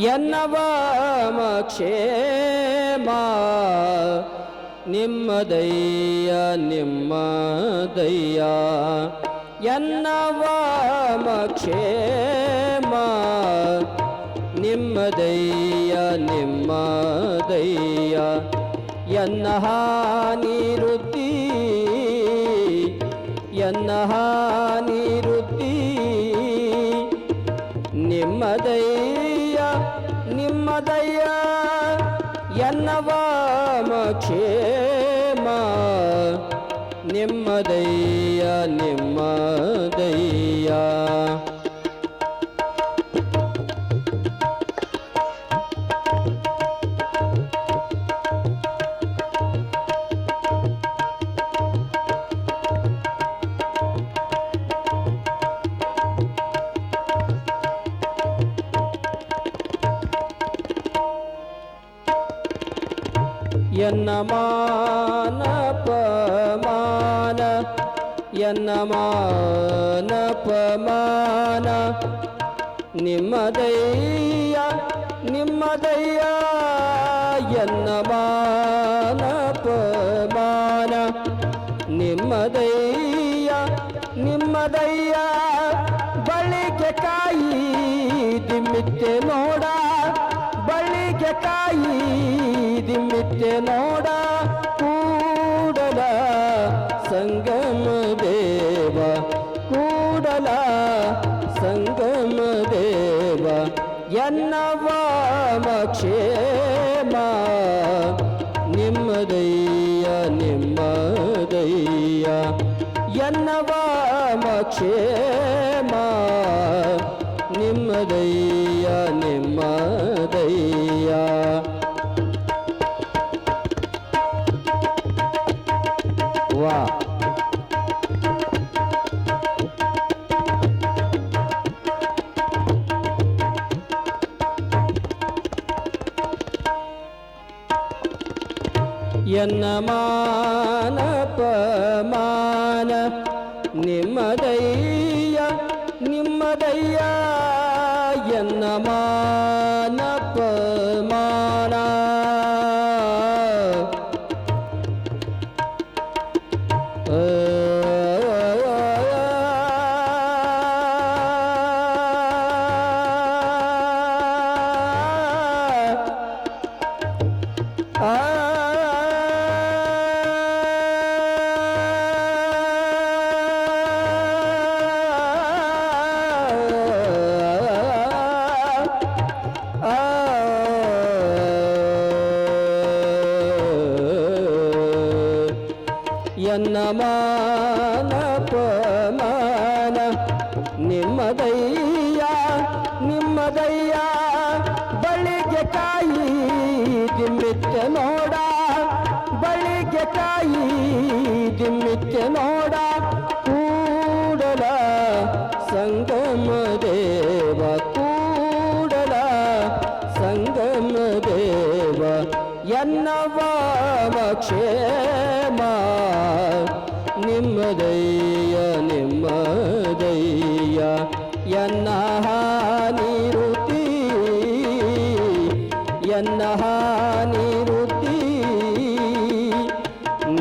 ಎನ್ನವಾಮ ಕ್ಷೇಮ ನಿಮ್ಮದಯ್ಯ ನಿಮ್ಮದಯ್ಯ ಎನ್ನವಾಮ ಕ್ಷೇಮ ನಿಮ್ಮದಯ್ಯ ನಿಮ್ಮದಯ್ಯ ಎನ್ನ ಹಾನಿರುದ್ದಿ ಎನ್ನ ನಿಮ್ಮ ನಿಮ್ಮದಯ್ಯ ನಿಮ್ಮದಯ್ಯ ಎನ್ನವಾಮ ಕ್ಷೇಮ ನಿಮ್ಮದಯ್ಯ ನಿಮ್ಮದಯ್ಯ ಎನ್ನ ಮಾನ ಪಮಾನ, ಎನ್ನ ಮಾನ ಪಮಾನ. ನಿಮ್ಮದಯ್ಯ ಎನ್ನ ಮಾನ ಪಮಾನ. ನಿಮ್ಮದಯ್ಯ ನಿಮ್ಮದಯ್ಯ ಬಳಿಗೆ ಕಾಯಿ ದಿಮ್ಮಿತ್ತೆ ನೋಡ ಬಳಿಗೆ ಕಾಯಿ ದಿಮ್ಮಿತ್ತೆ ನೋಡ ಕೂಡಲ ಸಂಗಮ ದೇವ ಕೂಡಲ ಸಂಗಮ ದೇವ ಎನ್ನವಾಮ ಕ್ಷೇಮ ನಿಮ್ಮದಯ್ಯ ನಿಮ್ಮದಯ್ಯ ಎನ್ನವಾಮ ಕ್ಷೇಮ ನಿಮ್ಮದಯ್ಯ என்னமான பமான நிம்மதையா நிம்மதையா என்னமா ಎನ್ನ ಮಾನ ಪಮಾನ. ನಿಮ್ಮದಯ್ಯ ನಿಮ್ಮದಯ್ಯ ಬಳಿಗೆ ತಾಯಿ ದಿಮ್ಮಿತ್ತ ನೋಡ. ಬಳಿಗೆ ತಾಯಿ ದಿಮ್ಮಿತ್ತ ನೋಡ. ಕೂಡಲ ಸಂಗಮ ದೇವ, ಕೂಡಲ ಸಂಗಮ ದೇವ ಎನ್ನವ ಕ್ಷೇಮ ನಿಮ್ಮದಯ್ಯ ನಿಮ್ಮದಯ್ಯ ಎನ್ನ ಹಾನಿರುತಿ ಎನ್ನ ಹಾನಿರುತಿ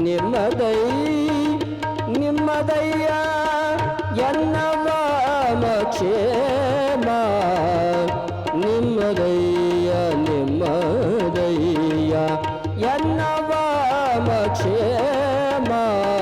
ನಿಮ್ಮದೈ ನಿಮ್ಮದಯ್ಯ ಎನ್ನವಾಮ ಕ್ಷೇಮ ನಿಮ್ಮದಯ್ಯ